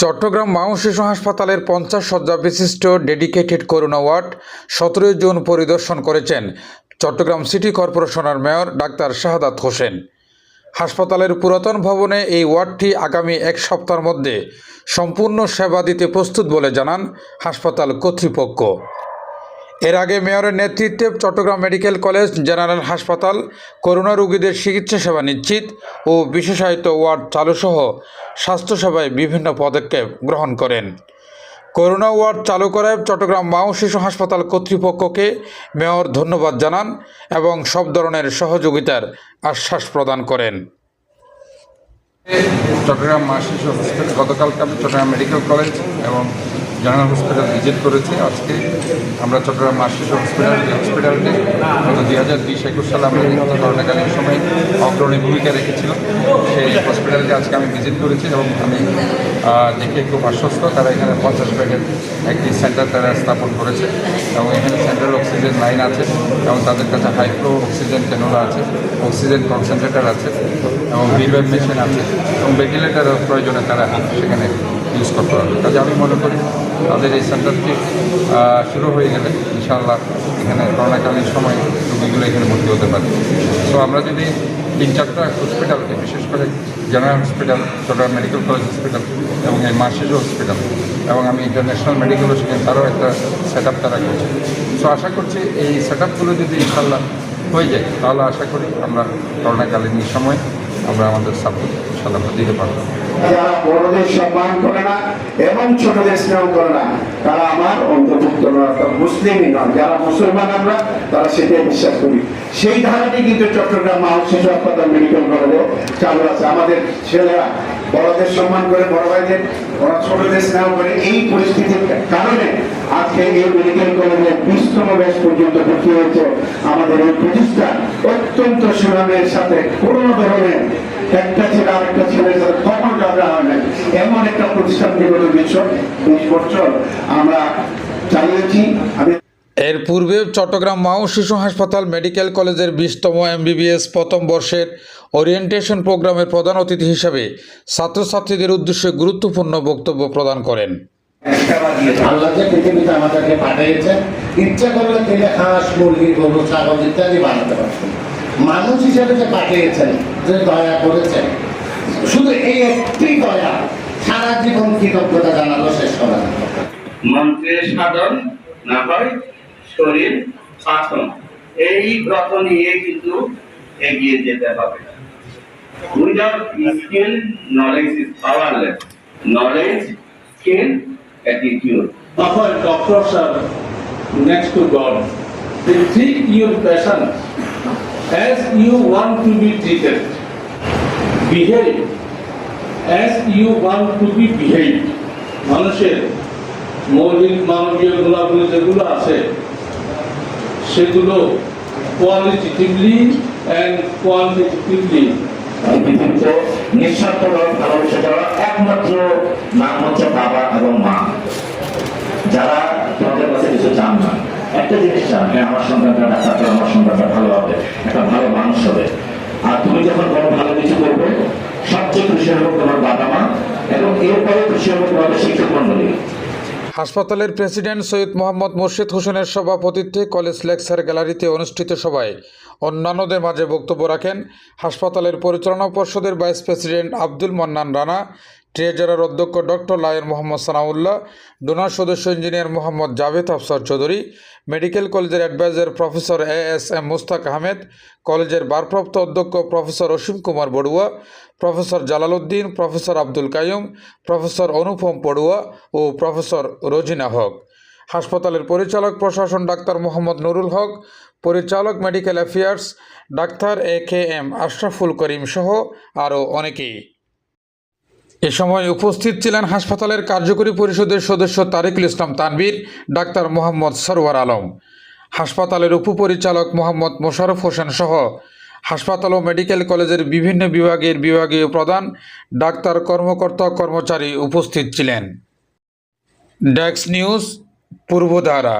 চট্টগ্রাম মাও শিশু হাসপাতালের পঞ্চাশ শয্যা বিশিষ্ট ডেডিকেটেড করোনা ওয়ার্ড সতেরোই জুন পরিদর্শন করেছেন চট্টগ্রাম সিটি কর্পোরেশনের মেয়র ডাক্তার শাহাদাত হোসেন। হাসপাতালের পুরাতন ভবনে এই ওয়ার্ডটি আগামী এক সপ্তাহের মধ্যে সম্পূর্ণ সেবা দিতে প্রস্তুত বলে জানান হাসপাতাল কর্তৃপক্ষ। এর আগে মেয়রের নেতৃত্বে চট্টগ্রাম মেডিকেল কলেজ, জেনারেল হাসপাতাল, করোনা রোগীদের চিকিৎসা সেবা নিশ্চিত ও বিশেষায়িত ওয়ার্ড চালুসহ স্বাস্থ্যসেবায় বিভিন্ন পদক্ষেপ গ্রহণ করেন। করোনা ওয়ার্ড চালু করায় চট্টগ্রাম মাও শিশু হাসপাতাল কর্তৃপক্ষকে মেয়র ধন্যবাদ জানান এবং সব ধরনের সহযোগিতার আশ্বাস প্রদান করেন। চট্টগ্রাম মা শিশু হসপিটাল গতকালকে আমি চট্টগ্রাম মেডিকেল কলেজ এবং জেনারেল হসপিটাল ভিজিট করেছি। আজকে আমরা চট্টগ্রাম মা শিশু হসপিটাল হসপিটালকে গত দুই হাজার বিশ একুশ সালে আমরা করোনাকালীন সময় অগ্রণী ভূমিকা রেখেছিল। সেই হসপিটালকে আজকে আমি ভিজিট করেছি এবং আমি দেখে খুব আশ্বস্ত। তারা এখানে পঞ্চাশ বেডের একটি সেন্টার তারা স্থাপন করেছে এবং এখানে সেন্ট্রাল অক্সিজেন লাইন আছে এবং তাদের কাছে হাইফ্লো অক্সিজেন ক্যানোলা আছে অক্সিজেন কনসেন্ট্রেটার আছে এবং রিভাইভ মেশিন আছে এবং ভেন্টিলেটারের প্রয়োজনে তারা সেখানে ইউজ করতে পারবে কাজে আমি মনে করি তাদের এই সেন্টারটি শুরু হয়ে গেলে ইনশাআল্লাহ এখানে করোনাকালীন সময় রোগীগুলো এখানে ভর্তি হতে পারে। সো আমরা যদি তিন চারটা হসপিটালকে বিশেষ করে general hospital Chattogram medical college hospital এবং এই মার্শিজু হসপিটাল এবং আমি ইন্টারন্যাশনাল মেডিকেল সেখানে তারও একটা সেট আপ তারা করছে। সো আশা করছি এই সেট আপগুলো যদি ইনশাল্লাহ হয়ে যায়, তাহলে আশা করি আমরা করোনাকালীন সময় আমরা আমাদের সাপোর্ট ইনশাল্লাহ দিতে পারব। বড়দের সম্মান করে না এবং ছোটদের স্নেহ করে না, তারা আমার অন্তর্ভুক্ত মুসলিমই নয়। যারা মুসলমান আমরা, তারা সেটাই বিশ্বাস করি। সেই ধারাটি কিন্তু চট্টগ্রাম শিশু হাসপাতাল মেডিকেল কলেজে চালু আছে। আমাদের ছেলেরা বড়দের সম্মান করে, বড় ভাইদের, ওরা ছোটদের স্নেহ করে। এই পরিস্থিতির কারণে আজকে এই মেডিকেল কলেজে বিশতম ব্যাস পর্যন্ত ভর্তি হয়েছে। আমাদের এই প্রতিষ্ঠান। অত্যন্ত সুনামের সাথে কোনো ধরনের একটা ছেলে আরেকটা ছেলের সাথে কখনো ঝগড়া হয় না এমন একটা প্রতিষ্ঠান বিগত বিশ বিশ বছর আমরা চালিয়েছি আমি এর পূর্বে চট্টগ্রাম মাও শিশু হাসপাতাল মেডিকেল কলেজের বিশতম এমবিবিএস প্রথম বর্ষের ওরিয়েন্টেশন প্রোগ্রামের প্রধান অতিথি হিসাবে ছাত্রছাত্রীদের উদ্দেশ্যে গুরুত্বপূর্ণ বক্তব্য প্রদান করেন। আল্লাহ যে পৃথিবীতে আমাদেরকে পাঠিয়েছেন ইচ্ছা করলে তিনি হাঁস মুরগি গরু ছাগল ইত্যাদি বানাতে পারছেন। মানুষ হিসেবে যে পাঠিয়েছেন যে দয়া করেছেন শুধু এই একটি দয়া সারা জীবন কৃতজ্ঞতা জানালো শেষ করা মন্ত্রের সাধন না হয় শরীর শাসন এই ব্রত নিয়ে কিন্তু এগিয়ে যেতে হবে। Without skill knowledge is powerless knowledge skill attitude doctors are next to God. They treat your patient as you want to be treated. Behave as you want to be behaved. মানুষের মৌলিক মানবীয় গুণাবলী যেগুলো আছে, সেগুলো কোয়ালিটিভলি অ্যান্ড কোয়ান্টিটিভলি পৃথিবীতে নিঃস্বার্থভাবে ভালোবেসে দেওয়া একমাত্র নাম হচ্ছে বাবা এবং মা যারা তোমাদের কাছে কিছু চান না একটা জিনিস চান হ্যাঁ আমার সন্তানটা আমার সন্তানটা ভালো হবে, একটা ভালো মানুষ হবে। আর তুমি যখন ভালো কিছু করবে, সবচেয়ে খুশি হবে তোমার বাবা মা এবং এরপরে খুশি হবে তোমাদের শিক্ষক মন্ডলী। হাসপাতালের প্রেসিডেন্ট সৈয়দ মোহাম্মদ মুর্শিদ হোসেনের সভাপতিত্বে কলেজ লেকচার গ্যালারিতে অনুষ্ঠিত সভায় অন্যান্যদের মাঝে বক্তব্য রাখেন হাসপাতালের পরিচালনা পর্ষদের vice president Abdul Mannan Rana treasurer অধ্যক্ষ doctor lion Mohammad Sanaullah, donor সদস্য ইঞ্জিনিয়ার মোহাম্মদ জাভেদ আফসার চৌধুরী, মেডিকেল কলেজের adviser professor A S M Mushtaq Ahmed, কলেজের ভারপ্রাপ্ত অধ্যক্ষ professor Asim Kumar Barua, professor Jalaluddin professor Abdul Kaium professor Anupam Barua ও professor Rozina হক। হাসপাতালের পরিচালক প্রশাসন doctor Mohammad Nurul Haque, পরিচালক medical affairs doctor A K M Ashraful Karim সহ আরও অনেকেই। এ সময় উপস্থিত ছিলেন হাসপাতালের কার্যকরী পরিষদের সদস্য তারিকুল ইসলাম তানবীর ডাক্তার মোহাম্মদ সরওয়ার আলম, হাসপাতালের উপপরিচালক মোহাম্মদ মোশারফ হোসেন সহ হাসপাতাল ও মেডিকেল কলেজের বিভিন্ন বিভাগের বিভাগীয় প্রধান, ডাক্তার কর্মকর্তা কর্মচারী উপস্থিত ছিলেন। ডেক্স নিউজ পূর্বধারা